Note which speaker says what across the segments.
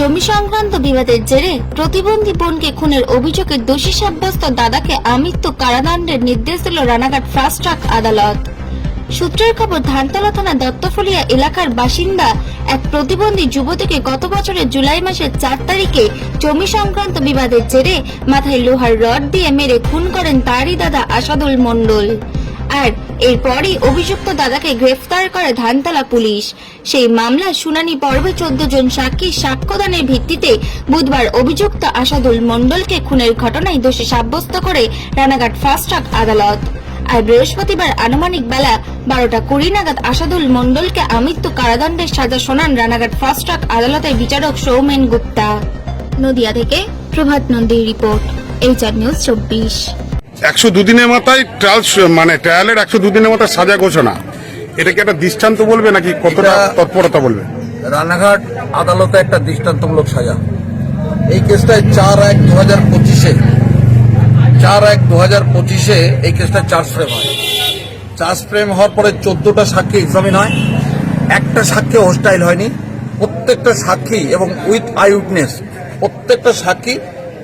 Speaker 1: জমি সংক্রান্ত বিবাদের জেরে প্রতিবন্ধী বোনকে খুনের অভিযোগে দোষী সাব্যস্ত দাদাকে আমৃত্যু কারাদণ্ডের নির্দেশ দিল রানাঘাট ফাস্ট ট্রাক আদালত। সূত্রের খবর, ধানতলা থানা দত্তফলিয়া এলাকার বাসিন্দা এক প্রতিবন্ধী যুবতীকে গত বছরের জুলাই মাসের চার তারিখে জমি সংক্রান্ত বিবাদের জেরে মাথায় লোহার রড দিয়ে মেরে খুন করেন তারই দাদা আসাদুল মণ্ডল। আর এরপরই অভিযুক্ত দাদাকে গ্রেফতার করে ধানতলা পুলিশ। সেই মামলার শুনানি পর্বে চোদ্দ জন সাক্ষীর সাক্ষ্যদানের ভিত্তিতে বুধবার অভিযুক্ত আসাদুল মণ্ডলকে খুনের ঘটনায় দোষী সাব্যস্ত করে রানাঘাট ফাস্ট ট্রাক আদালত। আর বৃহস্পতিবার আনুমানিক বেলা বারোটা কুড়ি নাগাদ আসাদুল মণ্ডলকে আমৃত্যু কারাদণ্ডের সাজা শোনান রানাঘাট ফাস্ট ট্রাক আদালতের বিচারক সৌমেন গুপ্তা। নদিয়া থেকে প্রভাত নন্দীর রিপোর্ট, এইচআর নিউজ চব্বিশ।
Speaker 2: একশো দুদিনের মাথায় ট্রায়াল মানে ট্রায়ালের একশো দুদিনের মাথায় সাজা ঘোষণা। এটা কি একটা দৃষ্টান্ত বলবে নাকি কতটা তৎপরতা বলবে?
Speaker 3: রানাঘাট আদালতে একটা দৃষ্টান্তমূলক সাজা। এই কেসটায় চার এক দু হাজার পঁচিশে। চার এক দু হাজার পঁচিশে এই কেসটা চার্জ ফ্রেম হয়। চার্জ ফ্রেম হওয়ার পরে চোদ্দটা সাক্ষী এক্সামিন হয়। একটা সাক্ষী হোস্টাইল হয়নি। প্রত্যেকটা সাক্ষী এবং উইথ আই উইটনেস প্রত্যেকটা সাক্ষী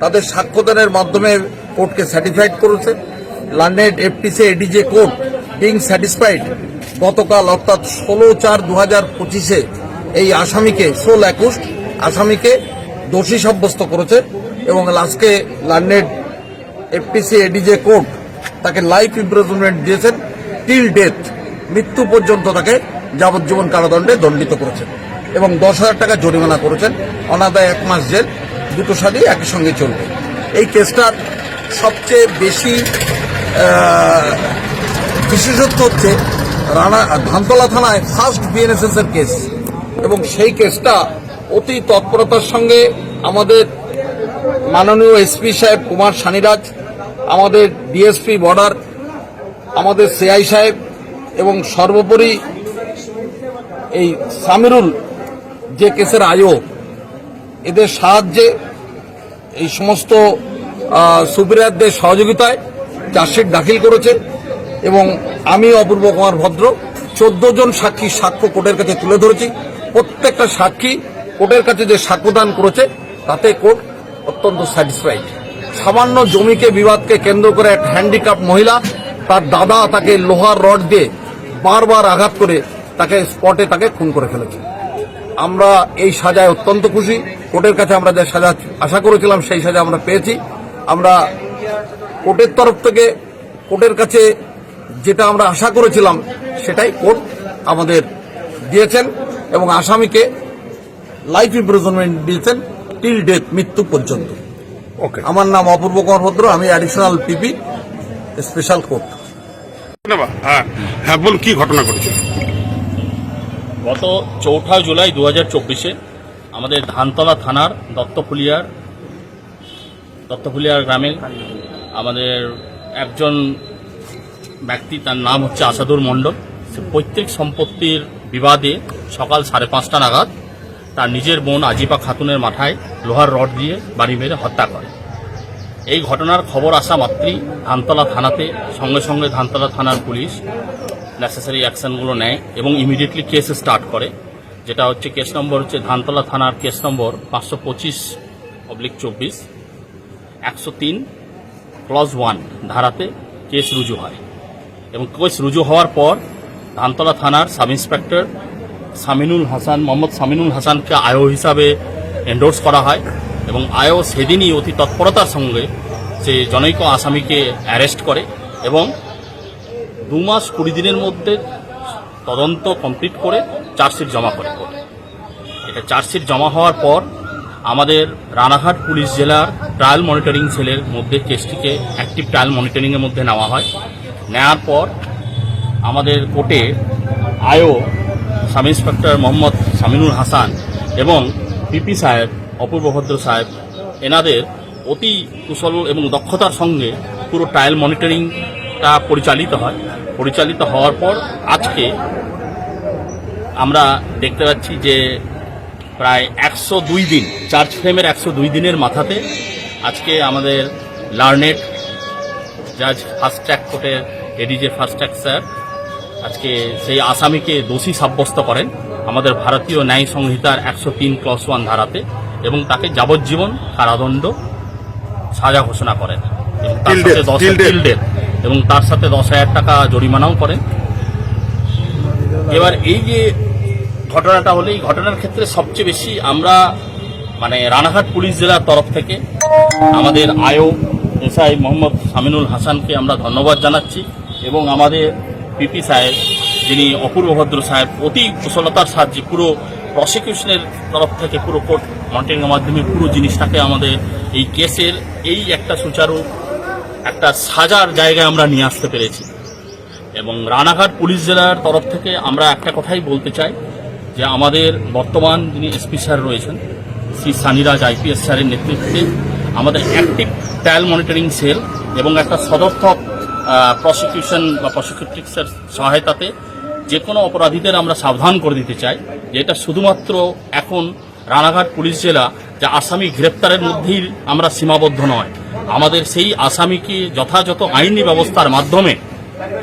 Speaker 3: তাদের সাক্ষ্যদানের মাধ্যমে কোর্টকে স্যাটিসফাইড করেছে। London FTC ADJ court being satisfied গতকাল অর্থাৎ ষোলো চার দু হাজার পঁচিশে এই আসামিকে, ষোল একুশ আসামিকে দোষী সাব্যস্ত করেছে এবং লাস্টকে লন্ডন এফটিসি এডিজে কোর্ট তাকে লাইফ ইমপ্রিজনমেন্ট দিয়েছেন টিল ডেথ মৃত্যু পর্যন্ত তাকে যাবজ্জীবন কারাদণ্ডে দণ্ডিত করেছেন এবং দশ হাজার টাকা জরিমানা করেছেন। অনাদায় এক মাস জেল, দুটো সালই একই সঙ্গে চলবে। এই কেসটার সবচেয়ে বেশি বিশেষত্ব হচ্ছে রানা, ধানতলা থানায় ফার্স্ট বিএনএসএস এর কেস এবং সেই কেসটা অতি তৎপরতার সঙ্গে আমাদের মাননীয় এসপি সাহেব কুমার সানিরাজ আমাদের ডিএসপি বর্ডার, আমাদের সিআই সাহেব এবং সর্বোপরি এই সামিরুল যে কেসের আয়ো এদের সাহায্যে এই সমস্ত সুপিরিয়ারদের সহযোগিতায় চার্জশিট দাখিল করেছে এবং আমি অপূর্ব কুমার ভদ্র, চোদ্দ জন সাক্ষী সাক্ষ্য কোর্টের কাছে তুলে ধরেছি। প্রত্যেকটা সাক্ষী কোর্টের কাছে যে সাক্ষ্যদান করেছে, তাতে কোর্ট অত্যন্ত স্যাটিসফাইড। সামান্য জমিকে, বিবাদকে কেন্দ্র করে এক হ্যান্ডিক্যাপ মহিলা, তার দাদা তাকে লোহার রড দিয়ে বারবার আঘাত করে তাকে স্পটে তাকে খুন করে ফেলেছে। আমরা এই সাজায় অত্যন্ত খুশি। কোর্টের কাছে আমরা যে সাজা আশা করেছিলাম, সেই সাজা আমরা পেয়েছি। আমরা কোর্টের তরফ থেকে কোর্টের কাছে যেটা আমরা আশা করেছিলাম সেটাই কোর্ট আমাদের দিয়েছেন এবং আসামিকে লাইফ ইমপ্রিজনমেন্ট দিয়েছেন টিল ডেথ মৃত্যু পর্যন্ত।
Speaker 2: ওকে
Speaker 3: আমার নাম অপূর্ব কুমার ভদ্র আমি অ্যাডিশনাল পিপি স্পেশাল কোর্ট
Speaker 2: ধন্যবাদ। হ্যাঁ হ্যাঁ বলুন কি ঘটনা ঘটেছে
Speaker 4: গত চৌঠা জুলাই দু হাজার চব্বিশে আমাদের ধানতলা থানার দত্তফুলিয়ার দত্তফুলিয়ার গ্রামে আমাদের একজন ব্যক্তি, তার নাম হচ্ছে আসাদুর মণ্ডল। সে পৈতৃক সম্পত্তির বিবাদে সকাল সাড়ে পাঁচটা নাগাদ তার নিজের বোন আজিপা খাতুনের মাথায় লোহার রড দিয়ে বাড়ি মেরে হত্যা করে। এই ঘটনার খবর আসা মাত্রই ধানতলা থানাতে সঙ্গে সঙ্গে ধানতলা থানার পুলিশ নেসেসারি অ্যাকশনগুলো নেয় এবং ইমিডিয়েটলি কেস স্টার্ট করে, যেটা হচ্ছে কেস নম্বর হচ্ছে ধানতলা থানার কেস নম্বর পাঁচশো পঁচিশ অবলিক চব্বিশ। একশো তিন, ক্লজ ওয়ান, ধারাতে কেস রুজু হয় এবং কেস রুজু হওয়ার পর ধানতলা থানার সাব ইন্সপেক্টর সামিনুল হাসান, মোহাম্মদ সামিনুল হাসানকে আয়ো হিসাবে এন্ডোর্স করা হয় এবং আয়ো সেদিনই অতি তৎপরতার সঙ্গে সে জনৈক আসামিকে অ্যারেস্ট করে এবং দু মাস কুড়ি দিনের মধ্যে তদন্ত কমপ্লিট করে চার্জশিট জমা করে। এটা চার্জশিট জমা হওয়ার পর আমাদের রানাঘাট পুলিশ জেলার ট্রায়াল মনিটরিং সেলের মধ্যে কেসটিকে অ্যাক্টিভ ট্রায়াল মনিটরিংয়ের মধ্যে নেওয়া হয়। নেওয়ার পর আমাদের কোর্টে IO sub inspector Mohammad Saminul Hasan এবং পিপি সাহেব, অপূর্ব ভদ্র সাহেব এনাদের অতি কুশল এবং দক্ষতার সঙ্গে পুরো ট্রায়াল মনিটরিংটা পরিচালিত হয়। পরিচালিত হওয়ার পর আজকে আমরা দেখতে পাচ্ছি যে প্রায় একশো দুই দিন চার্জ ফ্রেমের একশো দুই দিনের মাথাতে আজকে আমাদের লার্নেট জাজ ফার্স্ট ট্র্যাক কোর্টের এডিজে ফার্স্ট ট্র্যাক স্যার আজকে সেই আসামিকে দোষী সাব্যস্ত করেন আমাদের ভারতীয় ন্যায় সংহিতার একশো তিন ক্লস ওয়ান ধারাতে এবং তাকে যাবজ্জীবন কারাদণ্ড সাজা ঘোষণা করেন। এবং তার সাথে দশ death। এবং তার সাথে দশ হাজার টাকা জরিমানাও করেন। এবার এই যে ঘটনাটা হলে এই ঘটনার ক্ষেত্রে সবচেয়ে বেশি আমরা মানে রানাঘাট পুলিশ জেলার তরফ থেকে আমাদের আয়ো এসআই মোহাম্মদ সামিনুল হাসানকে আমরা ধন্যবাদ জানাচ্ছি এবং আমাদের পিপি সাহেব, যিনি অপূর্ব ভদ্র সাহেব, অতি কুশলতার সাহায্যে পুরো প্রসিকিউশনের তরফ থেকে পুরো কোর্ট মনিটরিংয়ের মাধ্যমে পুরো জিনিসটাকে আমাদের এই কেসের এই একটা সুচারু, একটা সাজার জায়গায় আমরা নিয়ে আসতে পেরেছি। এবং রানাঘাট পুলিশ জেলার তরফ থেকে আমরা একটা কথাই বলতে চাই যে আমাদের বর্তমান যিনি এসপি স্যার রয়েছেন, শ্রী সানিরাজ আইপিএস স্যারের নেতৃত্বে আমাদের অ্যাক্টিভ ট্রায়াল মনিটরিং সেল এবং একটা সদর্থক প্রসিকিউশন বা প্রসিকিউটিক্সের সহায়তাতে যে কোনো অপরাধীদের আমরা সাবধান করে দিতে চাই, যে এটা শুধুমাত্র এখন রানাঘাট পুলিশ জেলা যা আসামি গ্রেপ্তারের মধ্যেই আমরা সীমাবদ্ধ নয়। আমাদের সেই আসামিকে যথাযথ আইনি ব্যবস্থার মাধ্যমে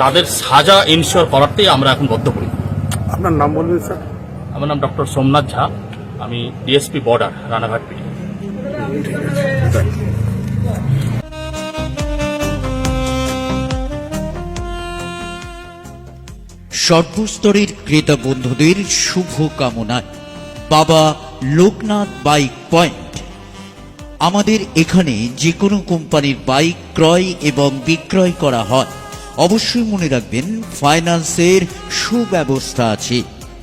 Speaker 4: তাদের সাজা ইনশিওর করাতেই আমরা এখন বদ্ধপরি
Speaker 2: আপনার নাম বলবেন স্যার
Speaker 4: আমার নাম ডক্টর সোমনাথ ঝা। আমি ডিএসপি বর্ডার, রানাঘাট পিটি
Speaker 5: সর্বস্তরের ক্রেতা বন্ধুদের শুভ কামনায় বাবা লোকনাথ বাইক পয়েন্ট। আমাদের এখানে যে কোনো কোম্পানির বাইক ক্রয় এবং বিক্রয় করা হয়। অবশ্যই মনে রাখবেন, ফাইন্যান্সের সুব্যবস্থা আছে।